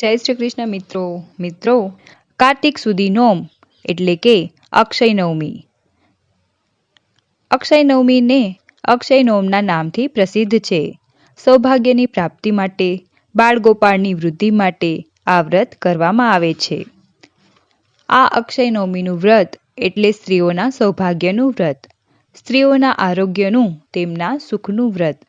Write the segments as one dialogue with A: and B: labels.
A: જય શ્રી કૃષ્ણ મિત્રો મિત્રો, કાર્તિક સુધી નોમ, એટલે કે અક્ષય નવમી. અક્ષય નવમીને અક્ષય નોમના નામથી પ્રસિદ્ધ છે. સૌભાગ્યની પ્રાપ્તિ માટે, બાળગોપાળની વૃદ્ધિ માટે આ વ્રત કરવામાં આવે છે. આ અક્ષય નવમીનું વ્રત એટલે સ્ત્રીઓના સૌભાગ્યનું વ્રત. સ્ત્રીઓના આરોગ્યનું, તેમના સુખનું વ્રત.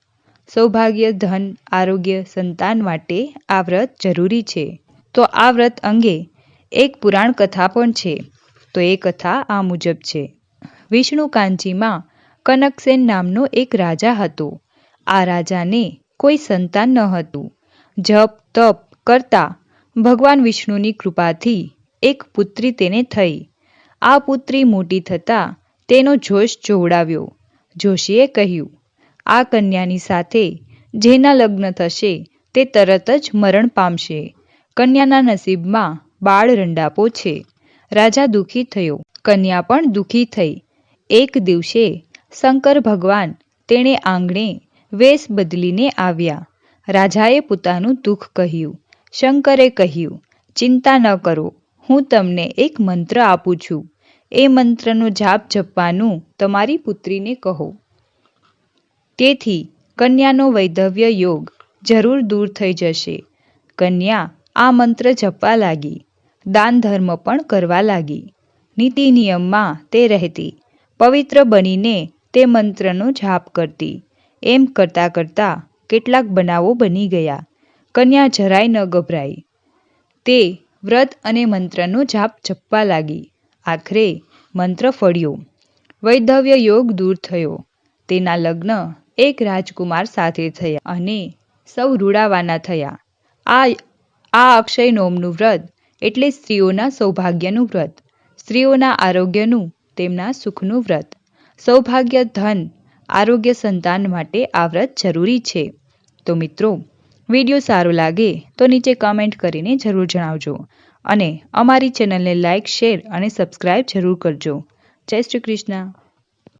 A: સૌભાગ્ય, ધન, આરોગ્ય, સંતાન માટે આ વ્રત જરૂરી છે. તો આ વ્રત અંગે એક પુરાણ કથા પણ છે. તો એ કથા આ મુજબ છે. વિષ્ણુ કાંચીમાં કનકસેન નામનો એક રાજા હતો. આ રાજાને કોઈ સંતાન ન હતું. જપ, તપ કરતા ભગવાન વિષ્ણુની કૃપાથી એક પુત્રી તેને થઈ. આ પુત્રી મોટી થતાં તેનો જોશ જોવડાવ્યો. જોશીએ કહ્યું આ કન્યાની સાથે જેના લગ્ન થશે તે તરત જ મરણ પામશે. કન્યાના નસીબમાં બાળ રંડાપો છે. રાજા દુઃખી થયો. કન્યા પણ દુઃખી થઈ. એક દિવસે શંકર ભગવાન તેણે આંગણે વેશ બદલીને આવ્યા. રાજાએ પોતાનું દુઃખ કહ્યું. શંકરે કહ્યું, ચિંતા ન કરો. હું તમને એક મંત્ર આપું છું. એ મંત્રનો જાપ જપવાનું તમારી પુત્રીને કહો. તેથી કન્યાનો વૈધવ્ય યોગ જરૂર દૂર થઈ જશે. કન્યા આ મંત્ર જપવા લાગી. દાન ધર્મ પણ કરવા લાગી. નીતિ નિયમમાં તે રહેતી. પવિત્ર બનીને તે મંત્રનો જાપ કરતી. એમ કરતાં કરતાં કેટલાક બનાવો બની ગયા. કન્યા જરાય ન ગભરાઈ. તે વ્રત અને મંત્રનો જાપ જપવા લાગી. આખરે મંત્ર ફળ્યો. વૈધવ્ય યોગ દૂર થયો. તેના લગ્ન એક રાજકુમાર સાથે થયા અને સૌ રૂડાવાના થયા. આ આ અક્ષય નોમનું વ્રત એટલે સ્ત્રીઓના સૌભાગ્યનું વ્રત. સ્ત્રીઓના આરોગ્યનું, તેમના સુખનું વ્રત. સૌભાગ્ય, ધન, આરોગ્ય, સંતાન માટે આ વ્રત જરૂરી છે. તો મિત્રો, વીડિયો સારો લાગે તો નીચે કમેન્ટ કરીને જરૂર જણાવજો અને અમારી ચેનલને લાઇક શેર અને સબસ્ક્રાઇબ જરૂર કરજો. જય શ્રી કૃષ્ણ.